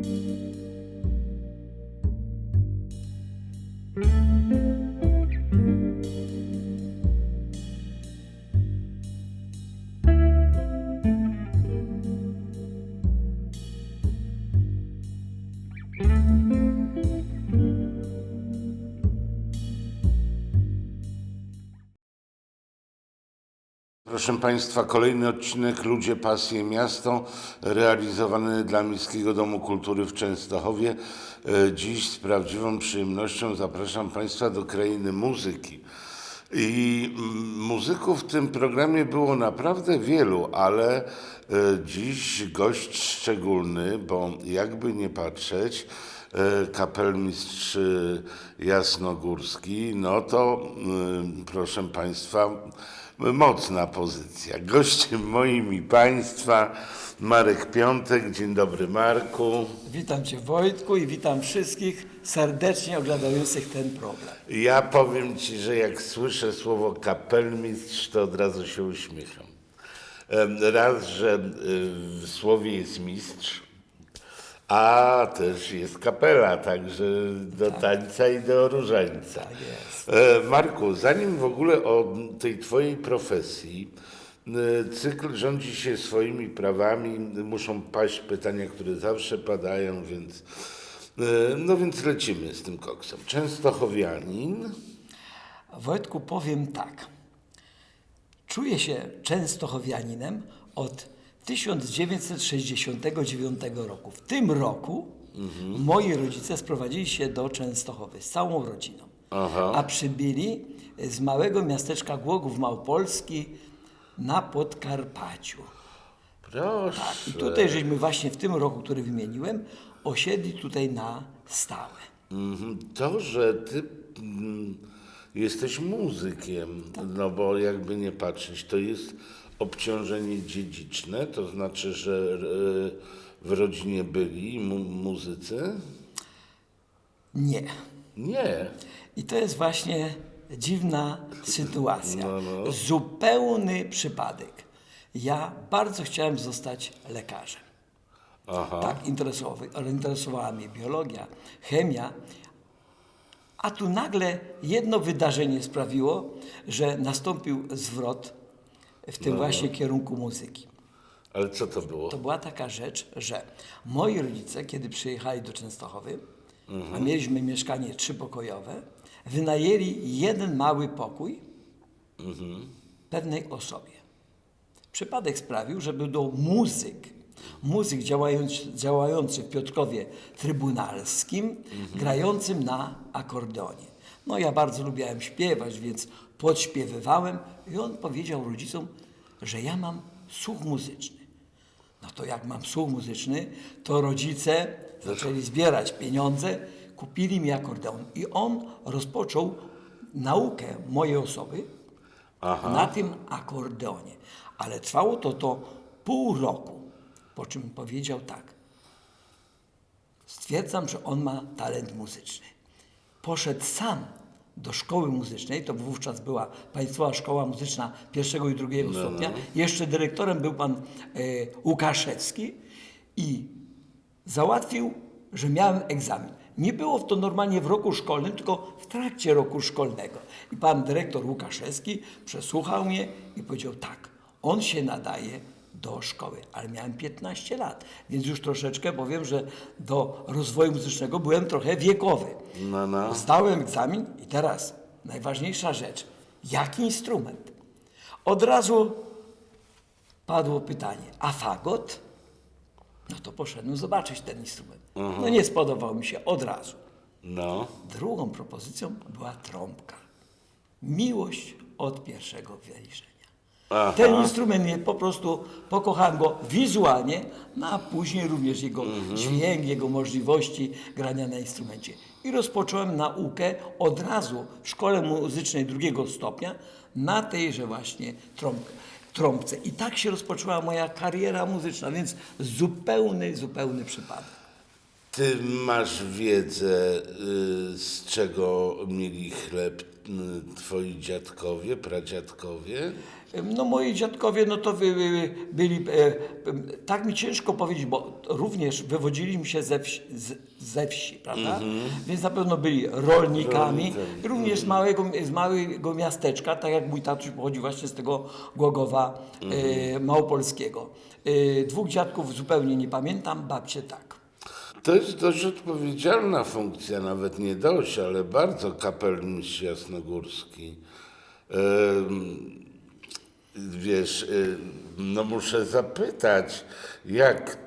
Música Proszę Państwa, kolejny odcinek Ludzie, Pasje, Miasto, realizowany dla Miejskiego Domu Kultury w Częstochowie. E, Dziś z prawdziwą przyjemnością zapraszam Państwa do krainy muzyki. I muzyków w tym programie było naprawdę wielu, ale e, dziś gość szczególny, bo jakby nie patrzeć, e, kapelmistrz Jasnogórski, no to proszę Państwa, mocna pozycja. Gościem moim i Państwa Marek Piątek. Dzień dobry Marku. Witam Cię Wojtku i witam wszystkich serdecznie oglądających ten problem. Ja powiem Ci, że jak słyszę słowo kapelmistrz, to od razu się uśmiecham. Raz, że y, w słowie jest mistrz, a też jest kapela, także do tańca i do różańca. Tak. E, Marku, zanim w ogóle o tej Twojej profesji, y, cykl rządzi się swoimi prawami, muszą paść pytania, które zawsze padają, więc y, no więc lecimy z tym koksem. Częstochowianin, Wojtku, powiem tak. Czuję się częstochowianinem od 1969 roku. W tym roku moi rodzice sprowadzili się do Częstochowy z całą rodziną. Aha. A przybyli z małego miasteczka Głogów Małopolski na Podkarpaciu. proszę. I tutaj żeśmy właśnie w tym roku, który wymieniłem, osiedli tutaj na stałe. Mhm. To, że Ty mm, jesteś muzykiem, no bo jakby nie patrzeć, to jest obciążenie dziedziczne, to znaczy, że e, w rodzinie byli mu- muzycy? Nie. Nie. I to jest właśnie dziwna sytuacja. No, no. Zupełny przypadek. Ja bardzo chciałem zostać lekarzem. Aha. Tak, interesowa- interesowała mnie biologia, chemia. A tu nagle jedno wydarzenie sprawiło, że nastąpił zwrot w tym właśnie kierunku muzyki. Ale co to było? To była taka rzecz, że moi rodzice, kiedy przyjechali do Częstochowy, a mieliśmy mieszkanie trzypokojowe, wynajęli jeden mały pokój pewnej osobie. Przypadek sprawił, że był to muzyk, muzyk działający, działający w Piotrkowie Trybunalskim, grającym na akordeonie. No ja bardzo lubiałem śpiewać, więc podśpiewywałem i on powiedział rodzicom, że ja mam słuch muzyczny. No to jak mam słuch muzyczny, to rodzice zaczęli zbierać pieniądze, kupili mi akordeon i on rozpoczął naukę mojej osoby na tym akordeonie. Ale trwało to to pół roku, po czym powiedział tak. Stwierdzam, że on ma talent muzyczny. Poszedł sam do szkoły muzycznej, to wówczas była Państwowa Szkoła Muzyczna pierwszego i drugiego stopnia. Jeszcze dyrektorem był pan e, Łukaszewski i załatwił, że miałem egzamin. Nie było to normalnie w roku szkolnym, tylko w trakcie roku szkolnego. I pan dyrektor Łukaszewski przesłuchał mnie i powiedział tak, on się nadaje do szkoły, ale miałem 15 lat, więc już troszeczkę powiem, że do rozwoju muzycznego byłem trochę wiekowy. No, no. Zdałem egzamin i teraz najważniejsza rzecz. Jaki instrument? Od razu padło pytanie, a fagot? No to poszedłem zobaczyć ten instrument. No nie spodobał mi się od razu. No. Drugą propozycją była trąbka. Miłość od pierwszego wejrzenia. Aha. Ten instrument mnie po prostu pokochałem go wizualnie, no a później również jego dźwięk, jego możliwości grania na instrumencie. I rozpocząłem naukę od razu w szkole muzycznej drugiego stopnia na tejże właśnie trąbce. trąbce. I tak się rozpoczęła moja kariera muzyczna, więc zupełny, zupełny przypadek. Ty masz wiedzę, y, z czego mieli chleb y, twoi dziadkowie, pradziadkowie? No moi dziadkowie, no to byli, e, e, tak mi ciężko powiedzieć, bo również wywodziliśmy się ze wsi, z, ze wsi prawda? Więc na pewno byli rolnikami, Rolnikami. również z małego, z małego miasteczka, tak jak mój tatuś pochodzi właśnie z tego Głogowa e, Małopolskiego. E, dwóch dziadków zupełnie nie pamiętam, babcie tak. To jest dość odpowiedzialna funkcja, nawet nie dość, ale bardzo kapelmistrz jasnogórski. Wiesz, y, no muszę zapytać, jak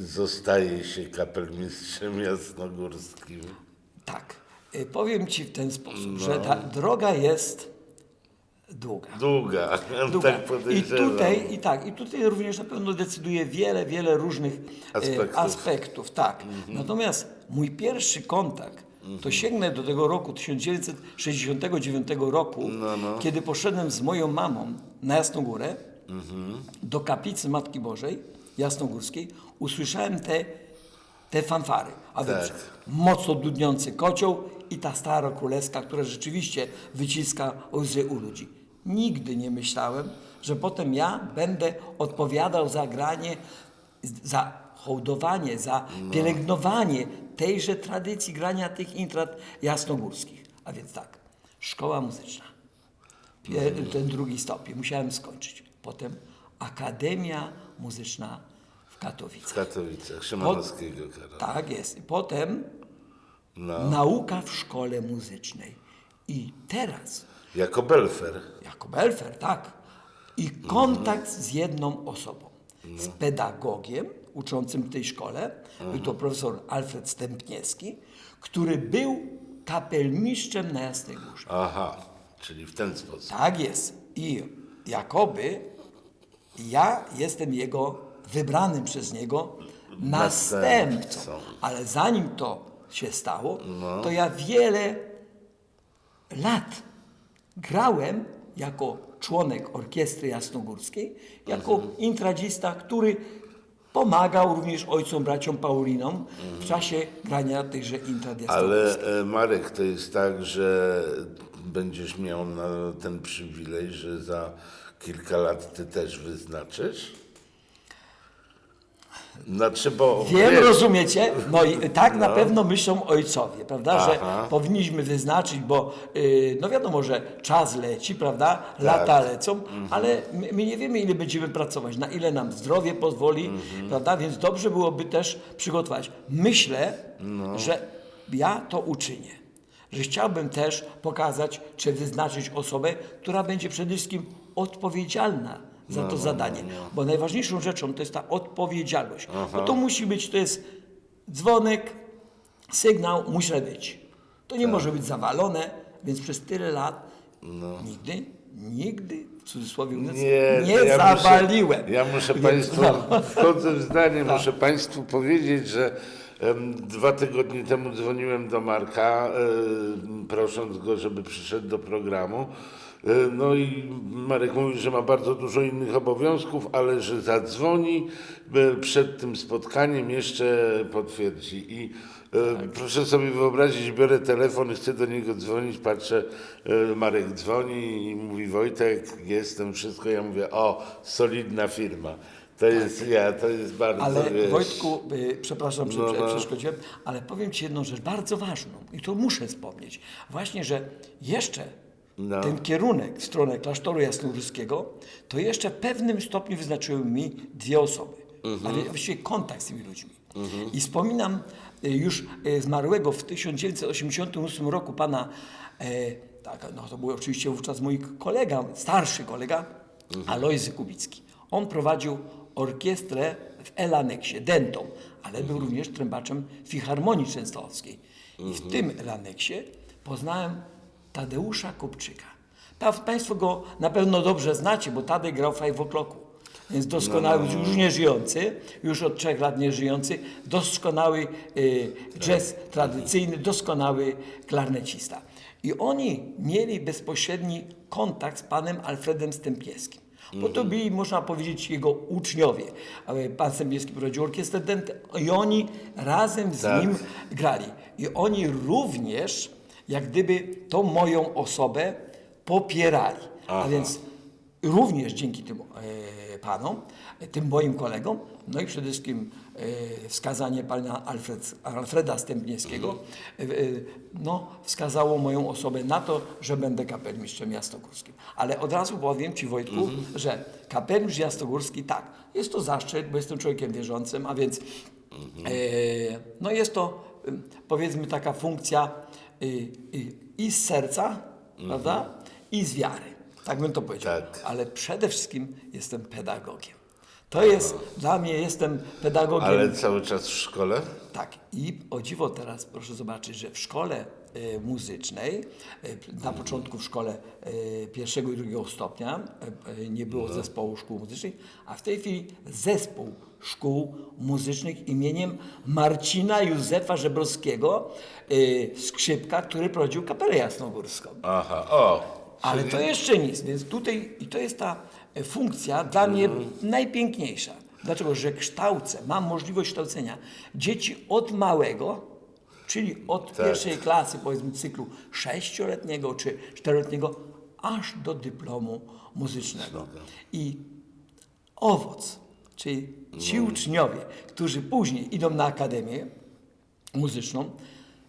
zostaje się kapelmistrzem jasnogórskim? Tak. E, Powiem Ci w ten sposób, że No. ta droga jest długa. Długa, Długa. tak I podejrzewam. tutaj, I tak, i tutaj również na pewno decyduje wiele, wiele różnych e, Aspektów. aspektów tak. Natomiast mój pierwszy kontakt, to sięgnę do tego roku 1969 roku, kiedy poszedłem z moją mamą na Jasną Górę, do kaplicy Matki Bożej Jasnogórskiej, usłyszałem te, te fanfary. A więc Tak. mocno dudniący kocioł i ta stara królewska, która rzeczywiście wyciska łzy u ludzi. Nigdy nie myślałem, że potem ja będę odpowiadał za granie, za hołdowanie, za pielęgnowanie tejże tradycji grania tych intrat jasnogórskich. A więc tak, szkoła muzyczna, ten drugi stopień musiałem skończyć. Potem Akademia Muzyczna w W Katowicach. Katowicach, Szymanowskiego Karola. Tak jest. I potem No. nauka w szkole muzycznej. I teraz, Jako Belfer. jako Belfer, tak, i kontakt z jedną osobą, z pedagogiem uczącym w tej szkole, był to profesor Alfred Stępniewski, który był kapelmistrzem na Jasnej Górze. Aha, czyli w ten sposób. Tak jest. I jakoby ja jestem jego wybranym przez niego następcą. Następcą. Ale zanim to się stało, to ja wiele lat grałem jako członek orkiestry jasnogórskiej, jako intradzista, który pomagał również ojcom, braciom Paulinom w czasie grania tychże intrad jasnogórskich. Ale e, Marek, to jest tak, że będziesz miał na ten przywilej, że za kilka lat ty też wyznaczysz? Znaczy, bo Wiem, rozumiecie? No i tak na pewno myślą ojcowie, prawda, Aha. że powinniśmy wyznaczyć, bo yy, no wiadomo, że czas leci, prawda, lata lecą, ale my, my nie wiemy, ile będziemy pracować, na ile nam zdrowie pozwoli, prawda, więc dobrze byłoby też przygotować. Myślę, że ja to uczynię, że chciałbym też pokazać, czy wyznaczyć osobę, która będzie przede wszystkim odpowiedzialna za to zadanie. Bo najważniejszą rzeczą to jest ta odpowiedzialność. Bo to musi być, to jest dzwonek, sygnał, muszę być. To nie może być zawalone, więc przez tyle lat nigdy, nigdy, w cudzysłowie mówiąc, Nie, nie, to ja zawaliłem. Muszę, ja muszę Więc- Państwu, no. wchodzę w zdanie, muszę Państwu powiedzieć, że dwa tygodnie temu dzwoniłem do Marka, em, prosząc go, żeby przyszedł do programu. E, No i Marek mówi, że ma bardzo dużo innych obowiązków, ale że zadzwoni e, przed tym spotkaniem, jeszcze potwierdzi. I e, proszę sobie wyobrazić, biorę telefon i chcę do niego dzwonić, patrzę, Marek dzwoni i mówi Wojtek, jestem, wszystko. Ja mówię, o, solidna firma. To jest ja, to jest bardzo, Ale wiesz, Wojtku, przepraszam, że No, no. przeszkodziłem, ale powiem Ci jedną rzecz bardzo ważną i to muszę wspomnieć. Właśnie, że jeszcze No. ten kierunek w stronę klasztoru jasnogórskiego, to jeszcze w pewnym stopniu wyznaczyły mi dwie osoby. Mhm. A wie- właściwie kontakt z tymi ludźmi. I wspominam y, już y, zmarłego w 1988 roku pana, e, tak, no to był oczywiście wówczas mój kolega, starszy kolega, Mhm. Alojzy Kubicki. On prowadził orkiestrę w Elaneksie, dentą, ale Mhm. był również trębaczem Filharmonii Częstochowskiej. I Mhm. w tym Elaneksie poznałem Tadeusza Kupczyka. Pa, państwo go na pewno dobrze znacie, bo Tadek grał w Five O'Clocku. Więc doskonały, No, już nie żyjący, już od trzech lat nie żyjący, doskonały y, jazz tradycyjny, doskonały klarnecista. I oni mieli bezpośredni kontakt z panem Alfredem Stępieskim. Bo to byli, można powiedzieć, jego uczniowie. Pan Stępiński prowadził orkiestrę i oni razem z Tak. nim grali. I oni również, jak gdyby, tą moją osobę popierali. A Aha. więc również dzięki tym e, panom, tym moim kolegom, no i przede wszystkim e, wskazanie pana Alfred, Alfreda Stępniewskiego, e, e, no, wskazało moją osobę na to, że będę kapelmistrzem jasnogórskim. Ale od razu powiem Ci Wojtku, że kapelmistrz jasnogórski, tak, jest to zaszczyt, bo jestem człowiekiem wierzącym, a więc e, no jest to powiedzmy taka funkcja i z serca, prawda, i z wiary. Tak bym to powiedział. Tak. Ale przede wszystkim jestem pedagogiem. To jest, dla mnie jestem pedagogiem. Ale cały czas w szkole? Tak. I o dziwo teraz proszę zobaczyć, że w szkole e, muzycznej, e, na początku w szkole e, pierwszego i drugiego stopnia nie było zespołu szkół muzycznych, a w tej chwili zespół szkół muzycznych imieniem Marcina Józefa Żebrowskiego, skrzypka, który prowadził kapelę jasnogórską. Aha, o. Ale to jeszcze nic, więc tutaj i to jest ta funkcja dla mnie najpiękniejsza. Dlaczego? Że kształcę, mam możliwość kształcenia dzieci od małego, czyli od Tak. pierwszej klasy, powiedzmy cyklu sześcioletniego czy czteroletniego, aż do dyplomu muzycznego. I owoc, czyli ci uczniowie, którzy później idą na akademię muzyczną,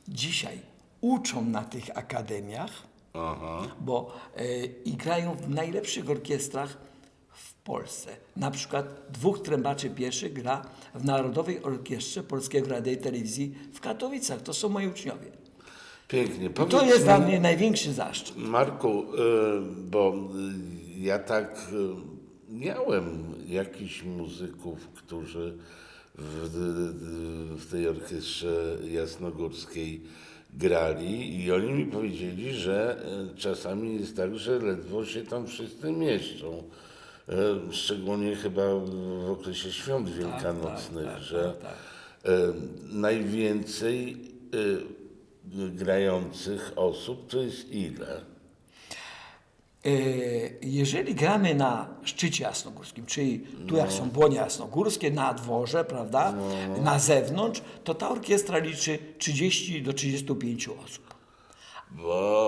dzisiaj uczą na tych akademiach, bo e, i grają w najlepszych orkiestrach Polsce. Na przykład dwóch trębaczy pieszych gra w Narodowej Orkiestrze Polskiego Radia i Telewizji w Katowicach. To są moi uczniowie. Pięknie. Powiedz to jest dla mi, mnie największy zaszczyt. Marku, y, bo y, ja tak y, miałem jakichś muzyków, którzy w, w tej orkiestrze jasnogórskiej grali i oni mi powiedzieli, że czasami jest tak, że ledwo się tam wszyscy mieszczą. Y, Szczególnie chyba w okresie świąt wielkanocnych, tak, że tak, y, najwięcej y, grających osób to jest ile? E, Jeżeli gramy na szczycie jasnogórskim, czyli tu jak są błonie jasnogórskie, na dworze, prawda, na zewnątrz, to ta orkiestra liczy 30 do 35 osób.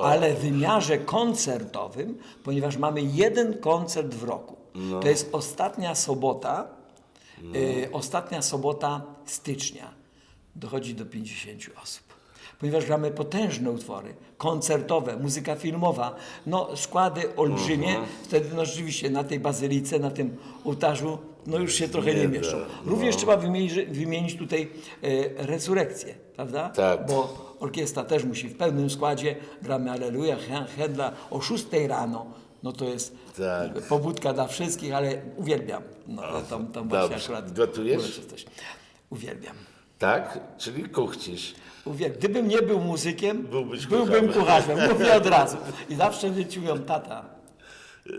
Ale w wymiarze koncertowym, ponieważ mamy jeden koncert w roku, to jest ostatnia sobota, e, ostatnia sobota stycznia, dochodzi do 50 osób. Ponieważ gramy potężne utwory, koncertowe, muzyka filmowa, no składy olbrzymie, wtedy no rzeczywiście na tej bazylice, na tym ołtarzu, no już się trochę nie, Nie mieszczą. da, Również trzeba wymienić, wymienić tutaj e, resurrekcję, prawda? Tak. Bo orkiestra też musi w pełnym składzie, gramy Aleluja, Händla o 6 rano. No to jest Tak. pobudka dla wszystkich, ale uwielbiam. No, tam, tam właśnie akurat Gotujesz? uroczystość. Uwielbiam. tak? Czyli kuchcisz. Uwielbiam. Gdybym nie był muzykiem, Byłbyś byłbym kucharzem. Mówię od razu. I zawsze dzieci mówią, tata,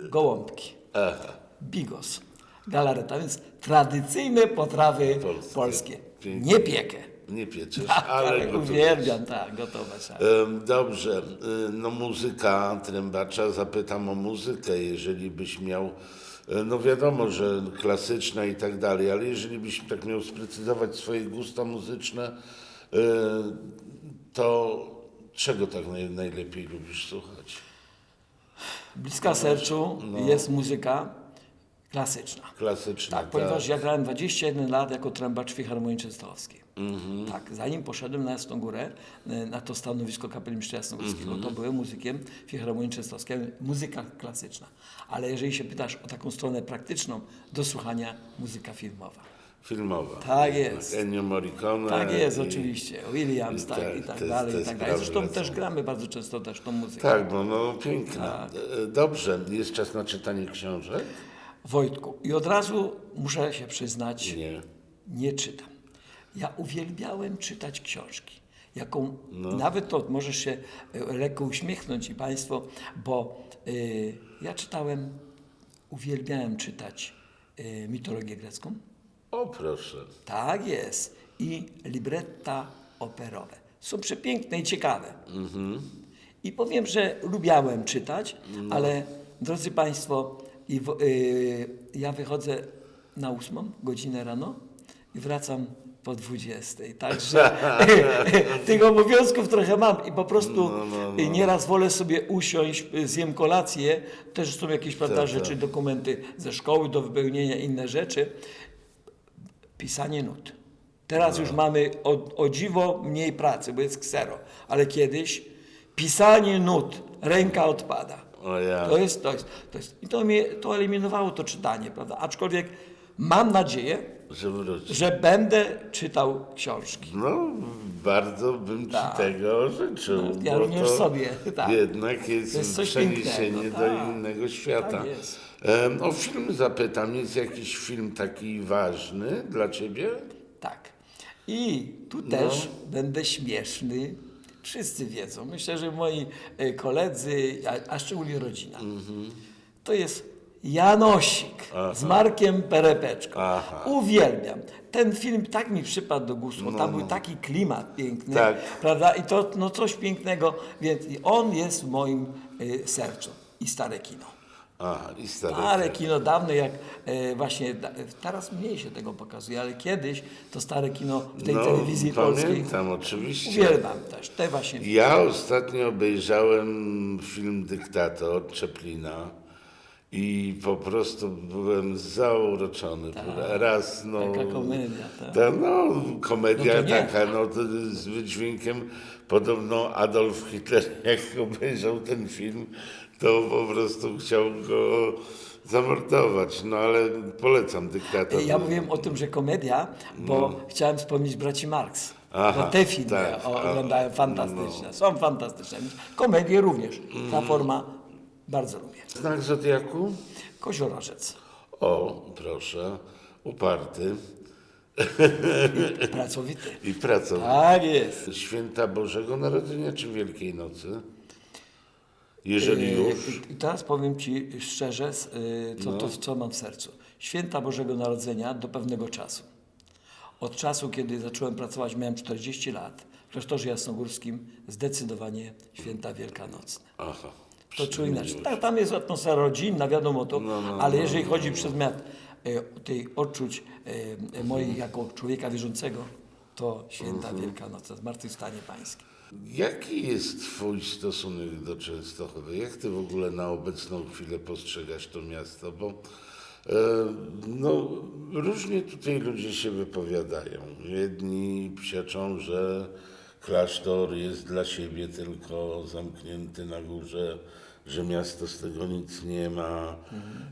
gołąbki, Aha. bigos, galareta, więc tradycyjne potrawy Polskie. polskie. Nie piekę. Nie pieczesz, Tak, ale ale gotujesz. uwielbiam, tak, gotować. tak. Dobrze, y, no muzyka trębacza, zapytam o muzykę, jeżeli byś miał, e, no wiadomo, że klasyczna i tak dalej, ale jeżeli byś tak miał sprecyzować swoje gusta muzyczne, e, to czego tak naj, najlepiej lubisz słuchać? Bliska sercu jest muzyka klasyczna. Klasyczna, Tak, ponieważ ja grałem 21 lat jako trębacz Filharmonii Częstochowskiej. Tak, zanim poszedłem na Jasną Górę, y, na to stanowisko kapelmistrza jasnogórskiego, to byłem muzykiem Filharmonii Częstochowskiej, muzyka klasyczna. Ale jeżeli się pytasz o taką stronę praktyczną, do słuchania muzyka filmowa. Filmowa. Tak jest. Ennio Morricone. Tak jest, i- oczywiście. Williams, tak, i tak te- dalej, te i tak dalej. Zresztą też gramy bardzo często też tą muzykę. Tak, no, no piękna. Tak. E, Dobrze, jest czas na czytanie książek? Wojtku, i od razu muszę się przyznać, Nie. nie czytam. Ja uwielbiałem czytać książki. Jaką, No. Nawet to możesz się e, lekko uśmiechnąć i Państwo, bo y, ja czytałem, uwielbiałem czytać y, mitologię grecką. O proszę. Tak jest. I libretta operowe. Są przepiękne i ciekawe. I powiem, że lubiałem czytać, ale drodzy Państwo, i w, y, ja wychodzę na ósmą godzinę rano i wracam po 20. Także tych obowiązków trochę mam i po prostu No, nieraz wolę sobie usiąść, y, zjem kolację, też są jakieś prawda, Tak, rzeczy, dokumenty ze szkoły do wypełnienia, inne rzeczy. Pisanie nut. Teraz No. już mamy o, o dziwo mniej pracy, bo jest ksero, ale kiedyś pisanie nut, ręka odpada. O ja. To jest, to jest, to jest. I to mnie to eliminowało to czytanie, prawda? Aczkolwiek mam nadzieję, Że wróci. że będę czytał książki. No, bardzo bym ci Tak. tego życzył. No, ja bo również to sobie, tak. Jednak jest, To jest coś przeniesienie pięknego, do tak. innego świata. Tak jest. Em, o film zapytam, jest jakiś film taki ważny dla ciebie? Tak. I tu też będę śmieszny. Wszyscy wiedzą. Myślę, że moi e, koledzy, a, a szczególnie rodzina. To jest Janosik z Markiem Perepeczką. Aha. Uwielbiam. Ten film tak mi przypadł do gustu. Tam był taki klimat piękny. Tak. Prawda? I to no, coś pięknego. Więc i on jest w moim e, sercu. I stare kino. Aha, i stare. Stare kino dawne, jak e, właśnie, da, teraz mniej się tego pokazuje, ale kiedyś to stare kino w tej no, telewizji polskiej. Pamiętam, oczywiście. Uwielbiam też, te właśnie. Ja ostatnio obejrzałem film Dyktator Czeplina i po prostu byłem zauroczony. Raz, no... Tak. Taka komedia, tak. Ta, no, komedia No taka, no, z wydźwiękiem. Podobno Adolf Hitler, jak obejrzał ten film, to po prostu chciał go zamordować. No ale polecam Dyktator. Ja mówiłem o tym, że komedia, bo chciałem wspomnieć braci Marx. No. Aha, bo te filmy tak, no. oglądałem fantastyczne, są fantastyczne. Komedie również. Ta Mm. forma bardzo lubię. Znak Zodiaku? Koziorożec, O, proszę, uparty pracowity. i pracowity. Tak jest. Święta Bożego Narodzenia czy Wielkiej Nocy? Jeżeli już. I teraz powiem Ci szczerze, s- y, co, No. to, co mam w sercu. Święta Bożego Narodzenia do pewnego czasu. Od czasu, kiedy zacząłem pracować, miałem 40 lat. W klasztorze jasnogórskim zdecydowanie święta wielkanocne. Aha. To czuł inaczej. Tak, tam jest atmosfera rodzinna, wiadomo to, ale jeżeli chodzi przedmiot e, tej odczuć e, moich jako człowieka wierzącego, to święta Wielkanocna, zmartwychwstanie Pańskie. Jaki jest Twój stosunek do Częstochowy? Jak Ty w ogóle na obecną chwilę postrzegasz to miasto? Bo e, no, różnie tutaj ludzie się wypowiadają. Jedni psiaczą, że klasztor jest dla siebie tylko zamknięty na górze, że miasto z tego nic nie ma.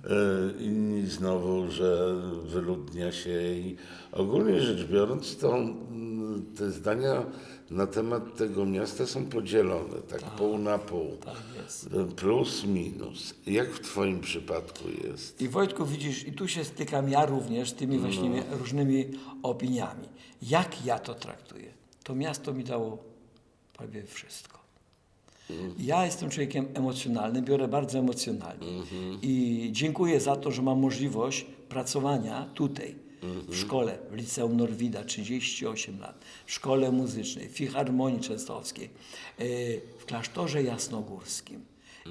E, inni znowu, że wyludnia się i ogólnie rzecz biorąc, to mm, te zdania na temat tego miasta są podzielone, tak pół na pół. Tak jest. Plus, minus. Jak w Twoim przypadku jest? I Wojtku, widzisz, i tu się stykam ja również z tymi właśnie różnymi opiniami. Jak ja to traktuję? To miasto mi dało prawie wszystko. Ja jestem człowiekiem emocjonalnym, biorę bardzo emocjonalnie. I dziękuję za to, że mam możliwość pracowania tutaj, w szkole, w Liceum Norwida, 38 lat, w szkole muzycznej, w Filharmonii Częstochowskiej, e, w klasztorze jasnogórskim.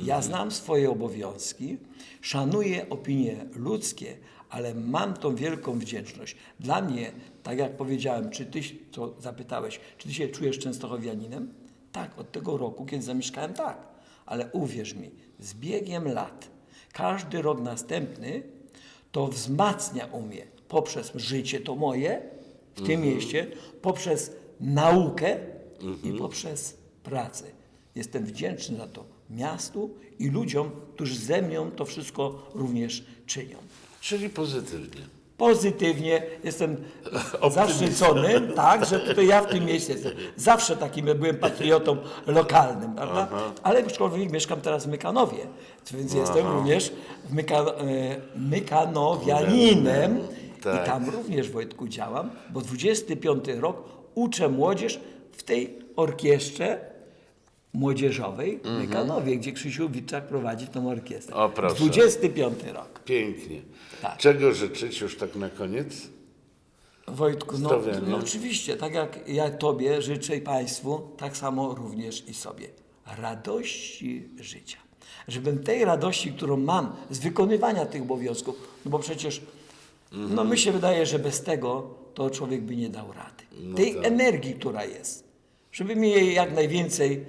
Ja znam swoje obowiązki, szanuję opinie ludzkie, ale mam tą wielką wdzięczność. Dla mnie, tak jak powiedziałem, czy ty, to zapytałeś, czy ty się czujesz Częstochowianinem? Tak, od tego roku, kiedy zamieszkałem, tak. Ale uwierz mi, z biegiem lat, każdy rok następny to wzmacnia u mnie poprzez życie to moje w tym mieście, poprzez naukę i poprzez pracę. Jestem wdzięczny za to miastu i ludziom, którzy ze mną to wszystko również czynią. Czyli pozytywnie. Pozytywnie jestem zaszczycony, tak, że tutaj ja w tym mieście jestem. Zawsze takim byłem patriotą lokalnym, prawda? Ale aczkolwiek mieszkam teraz w Mykanowie, więc jestem również w Myka, e, Mykanowianinem Tak. i tam również Wojtku działam, bo 25 rok uczę młodzież w tej orkiestrze młodzieżowej w Mykanowie, gdzie Krzysiu Witczak prowadzi tą orkiestrę. O, proszę. 25 rok. Pięknie. Tak. Czego życzyć już tak na koniec? Wojtku, no, Zdrowia, nie? no oczywiście, tak jak ja Tobie życzę i Państwu, tak samo również i sobie. Radości życia. Żebym tej radości, którą mam z wykonywania tych obowiązków, no bo przecież, no mi się wydaje, że bez tego to człowiek by nie dał rady. No Tej tak. energii, która jest, żeby mi jej jak najwięcej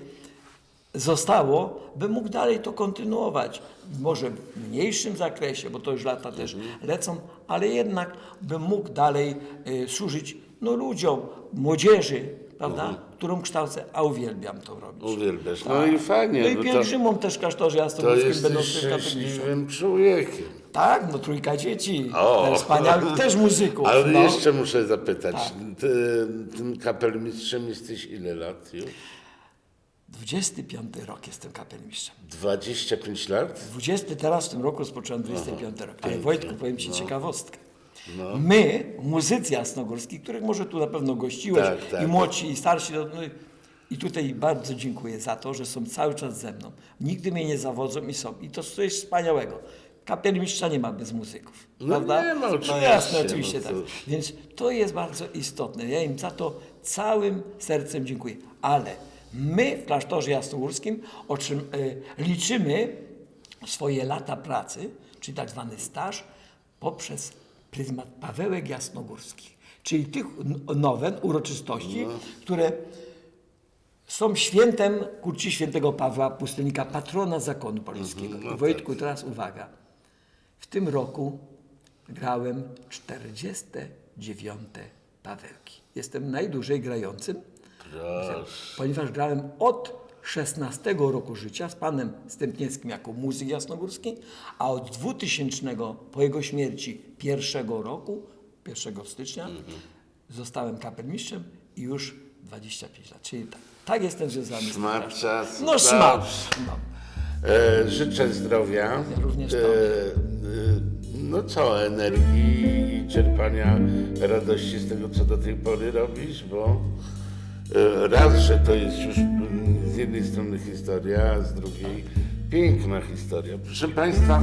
zostało, by mógł dalej to kontynuować. Może w mniejszym zakresie, bo to już lata też Mhm. lecą, ale jednak bym mógł dalej y, służyć no, ludziom, młodzieży, prawda, którą kształcę, a uwielbiam to robić. Mhm. Uwielbiasz. No i fajnie. No i bo to, pielgrzymom też klasztorze to jasnogórskim jesteś będącym kapelniczym. szczęśliwym człowiekiem. Tak, no trójka dzieci, O. wspaniałych też muzyków. Ale no. jeszcze muszę zapytać, Tak. ty, tym kapelmistrzem jesteś ile lat już? 25 rok jestem kapelmistrzem. 25 lat? 20 teraz w tym roku rozpocząłem 25 rok. Ale pięknie. Wojtku, powiem Ci ciekawostkę. No. My, muzycy jasnogórski, których może tu na pewno gościłeś, Tak, tak. i młodsi, i starsi, no, no, i tutaj bardzo dziękuję za to, że są cały czas ze mną. Nigdy mnie nie zawodzą i są. I to coś wspaniałego. Kapelmistrza nie ma bez muzyków. No prawda? nie ma, No oczywiście, jasne, no oczywiście tak. cóż. Więc to jest bardzo istotne. Ja im za to całym sercem dziękuję. Ale my w klasztorze jasnogórskim o czym, e, liczymy swoje lata pracy, czyli tak zwany staż, poprzez pryzmat Pawełek Jasnogórskich. Czyli tych nowen, uroczystości, które są świętem ku czci świętego Pawła Pustelnika, patrona zakonu polskiego. no I Wojtku, teraz uwaga. W tym roku grałem 49 Pawełki. Jestem najdłużej grającym. Ponieważ grałem od 16 roku życia z panem Stępniewskim jako muzyk jasnogórski, a od 2000 po jego śmierci pierwszego roku, 1 stycznia, zostałem kapelmistrzem i już 25 lat. Czyli tak, tak jestem związany z Szmat czasu. No szmat. No. E, życzę zdrowia. Ja również e, e, no co, energii i czerpania radości z tego, co do tej pory robisz, bo raz, że to jest już mm, z jednej strony historia, a z drugiej piękna historia. Proszę Państwa,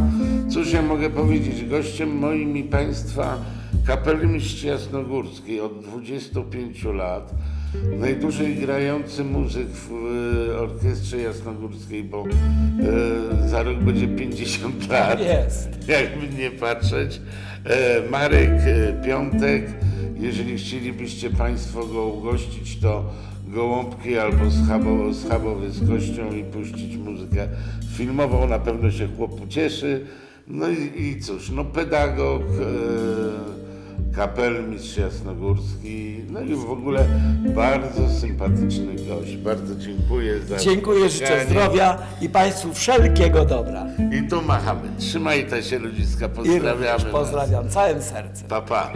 cóż ja mogę powiedzieć? Gościem moim i Państwa kapelmistrz Jasnogórski od 25 lat, najdłużej grający muzyk w e, orkiestrze jasnogórskiej, bo e, za rok będzie 50 lat. Jest. Jakby nie patrzeć. E, Marek e, Piątek, jeżeli chcielibyście Państwo go ugościć, to gołąbki albo schabowy, schabowy z kością i puścić muzykę filmową, na pewno się chłop ucieszy. No i, i cóż, no pedagog, e, kapelmistrz jasnogórski, no i w ogóle bardzo sympatyczny gość. Bardzo dziękuję za Dziękuję, życzę spotkanie. zdrowia i Państwu wszelkiego dobra. I tu machamy. Trzymajcie się ludziska, I pozdrawiamy. was. pozdrawiam całym sercem. Pa, pa.